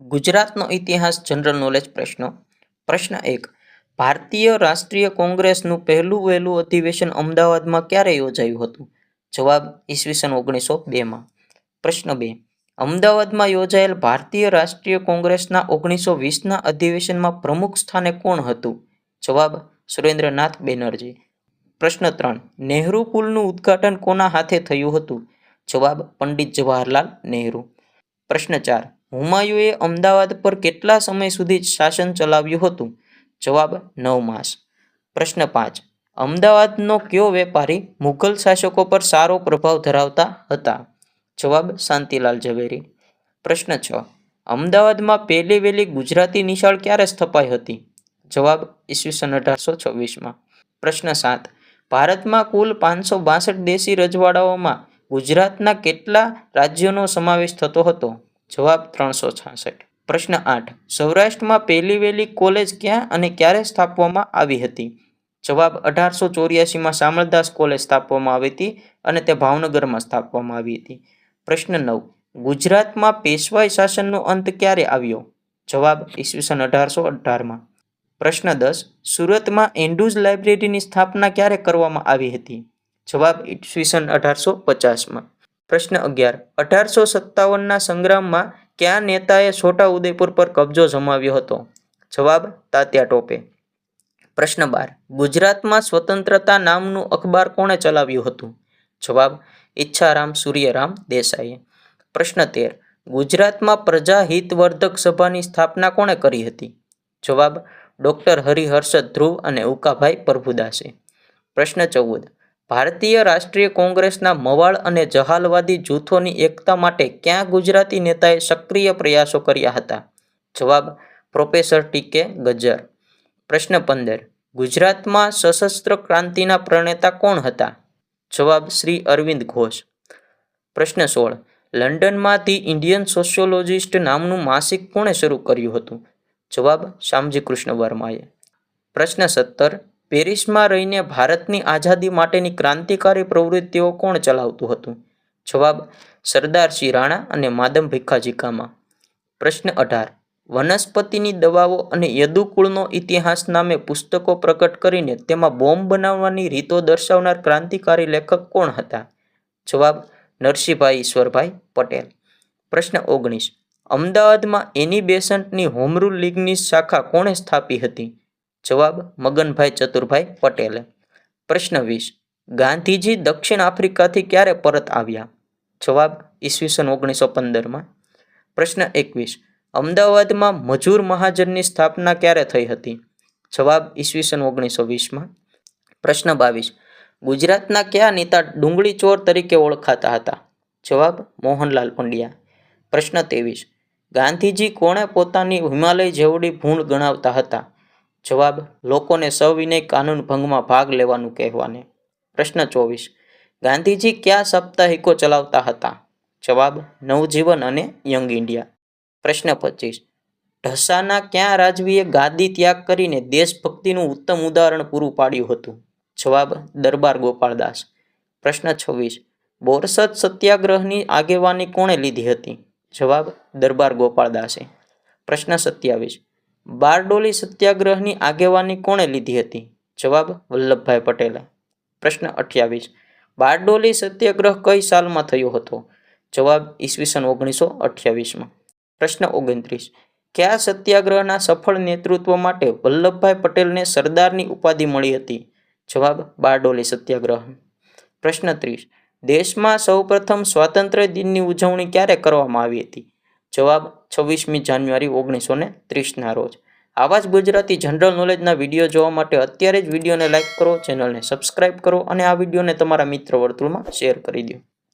ગુજરાતનો ઇતિહાસ general knowledge પ્રશ્નો. પ્રશ્ન એક, ભારતીય રાષ્ટ્રીય કોંગ્રેસનું પહેલું વહેલું અધિવેશન અમદાવાદમાં ક્યારે યોજાયું હતું? જવાબ, ઈસવીસન ઓગણીસો બેમાં. પ્રશ્ન બે, અમદાવાદમાં યોજાયેલ ભારતીય રાષ્ટ્રીય કોંગ્રેસના ઓગણીસો વીસના અધિવેશનમાં પ્રમુખ સ્થાને કોણ હતું? જવાબ, સુરેન્દ્રનાથ બેનર્જી. પ્રશ્ન ત્રણ, નહેરુ પુલનું ઉદ્ઘાટન કોના હાથે થયું હતું? જવાબ, પંડિત જવાહરલાલ નહેરુ. પ્રશ્ન ચાર હુમાયુએ અમદાવાદ પર કેટલા સમય સુધી શાસન ચલાવ્યું હતું? જવાબ, નવ માસ. પ્રશ્ન પાંચ. અમદાવાદનો કયો વેપારી મુઘલ શાસકો પર સારો પ્રભાવ ધરાવતા હતા? જવાબ, શાંતિલાલ ઝવેરી. પ્રશ્ન છ. અમદાવાદમાં પહેલી વહેલી ગુજરાતી નિશાળ ક્યારે સ્થપાઈ હતી? જવાબ, ઈસવીસન અઢારસો છવ્વીસમાં. પ્રશ્ન સાત. ભારતમાં કુલ પાંચસો બાસઠ દેશી રજવાડાઓમાં ગુજરાતના કેટલા રાજ્યોનો સમાવેશ થતો હતો? જવાબ ત્રણસો છાસઠ. પ્રશ્ન આઠ. સૌરાષ્ટ્રમાં પહેલી વહેલી કોલેજ ક્યાં અને ક્યારે સ્થાપવામાં આવી હતી? જવાબ અઢારસો ચોર્યાસીમાં શામળદાસ કોલેજ સ્થાપવામાં આવી હતી અને તે ભાવનગરમાં સ્થાપવામાં આવી હતી. પ્રશ્ન નવ. ગુજરાતમાં પેશવાઈ શાસનનો અંત ક્યારે આવ્યો? જવાબ ઈસવીસન અઢારસો અઢારમાં. પ્રશ્ન દસ. સુરતમાં એન્ડુઝ લાઇબ્રેરીની સ્થાપના ક્યારે કરવામાં આવી હતી? જવાબ ઈસવીસન અઢારસો પચાસમાં. પ્રશ્ન અગિયાર. અઢારસો સત્તાવનના સંગ્રામમાં કયા નેતાએ છોટા ઉદેપુર પર કબજો જમાવ્યો હતો? જવાબ, તાત્યા ટોપે. પ્રશ્ન બાર. ગુજરાતમાં સ્વતંત્રતા નામનું અખબાર કોણે ચલાવ્યું હતું? જવાબ, ઈચ્છારામ સૂર્યરામ દેસાઈએ. પ્રશ્ન તેર. ગુજરાતમાં પ્રજા હિતવર્ધક સભાની સ્થાપના કોણે કરી હતી? જવાબ, ડૉક્ટર હરિહર્ષદ ધ્રુવ અને ઉકાભાઈ પ્રભુદાસે. પ્રશ્ન ચૌદ. ભારતીય રાષ્ટ્રીય કોંગ્રેસના મવાળ અને જહાલવાદી જૂથોની એકતા માટે ક્યાં ગુજરાતી નેતાએ સક્રિય પ્રયાસો કર્યા હતા? જવાબ, પ્રોફેસર ટી કે ગજ્જર. પ્રશ્ન પંદર, ગુજરાતમાં સશસ્ત્ર ક્રાંતિના પ્રણેતા કોણ હતા? જવાબ, શ્રી અરવિંદ ઘોષ. પ્રશ્ન સોળ લંડનમાં ધી ઇન્ડિયન સોશિયોલોજિસ્ટ નામનું માસિક કોણે શરૂ કર્યું હતું? જવાબ શ્યામજી કૃષ્ણ વર્માએ. પ્રશ્ન સત્તર પેરિસમાં રહીને ભારતની આઝાદી માટેની ક્રાંતિકારી પ્રવૃત્તિઓ કોણ ચલાવતું હતું? જવાબ સરદારસિંહ રાણા અને માદમ ભીખાજી કામા. પ્રશ્ન અઢાર, વનસ્પતિની દવાઓ અને યદુકુળનો ઇતિહાસ નામે પુસ્તકો પ્રકટ કરીને તેમાં બોમ્બ બનાવવાની રીતો દર્શાવનાર ક્રાંતિકારી લેખક કોણ હતા? જવાબ, નરસિંહભાઈ ઈશ્વરભાઈ પટેલ. પ્રશ્ન ઓગણીસ, અમદાવાદમાં એની બેસન્ટની હોમરૂલ લીગની શાખા કોણે સ્થાપી હતી? જવાબ મગનભાઈ ચતુરભાઈ પટેલે. પ્રશ્ન વીસ, ગાંધીજી દક્ષિણ આફ્રિકાથી ક્યારે પરત આવ્યા? જવાબ ઈસવીસન ઓગણીસો પંદરમાં. પ્રશ્ન એકવીસ, અમદાવાદમાં મજૂર મહાજનની સ્થાપના ક્યારે થઈ હતી? જવાબ ઈસવીસન ઓગણીસો વીસમાં. પ્રશ્ન બાવીસ, ગુજરાતના કયા નેતા ડુંગળી ચોર તરીકે ઓળખાતા હતા? જવાબ મોહનલાલ પંડ્યા. પ્રશ્ન ત્રેવીસ, ગાંધીજી કોણે પોતાની હિમાલય જેવડી ભૂંડ ગણાવતા હતા? જવાબ, લોકોને સવિનય કાનૂન ભંગમાં ભાગ લેવાનું કહેવાને. પ્રશ્ન ચોવીસ, ગાંધીજી કયા સાપ્તાહિકો ચલાવતા હતા? જવાબ, નવજીવન અને યંગ ઇન્ડિયા. પ્રશ્ન પચીસ, ઢસાના ક્યાં રાજવીએ ગાદી ત્યાગ કરીને દેશભક્તિનું ઉત્તમ ઉદાહરણ પૂરું પાડ્યું હતું? જવાબ, દરબાર ગોપાળદાસ. પ્રશ્ન છવ્વીસ, બોરસદ સત્યાગ્રહની આગેવાની કોણે લીધી હતી? જવાબ, દરબાર ગોપાળદાસે. પ્રશ્ન સત્યાવીસ બારડોલી સત્યાગ્રહની આગેવાની કોણે લીધી હતી? જવાબ વલ્લભભાઈ પટેલે. પ્રશ્ન અઠ્યાવીસ. બારડોલી સત્યાગ્રહ કઈ સાલમાં થયો હતો? જવાબ ઈસવીસન ઓગણીસો અઠ્યાવીસમાં. પ્રશ્ન ઓગણત્રીસ. કયા સત્યાગ્રહના સફળ નેતૃત્વ માટે વલ્લભભાઈ પટેલને સરદારની ઉપાધિ મળી હતી? જવાબ બારડોલી સત્યાગ્રહ. પ્રશ્ન ત્રીસ. દેશમાં સૌપ્રથમ સ્વાતંત્ર્ય દિનની ઉજવણી ક્યારે કરવામાં આવી હતી? જવાબ છવ્વીસમી જાન્યુઆરી ઓગણીસો ને ત્રીસના રોજ. આવા જ ગુજરાતી જનરલ નોલેજના વીડિયો જોવા માટે અત્યારે જ વિડીયોને લાઇક કરો ચેનલને સબસ્ક્રાઈબ કરો અને આ વિડીયોને તમારા મિત્ર વર્તુળમાં શેર કરી દો.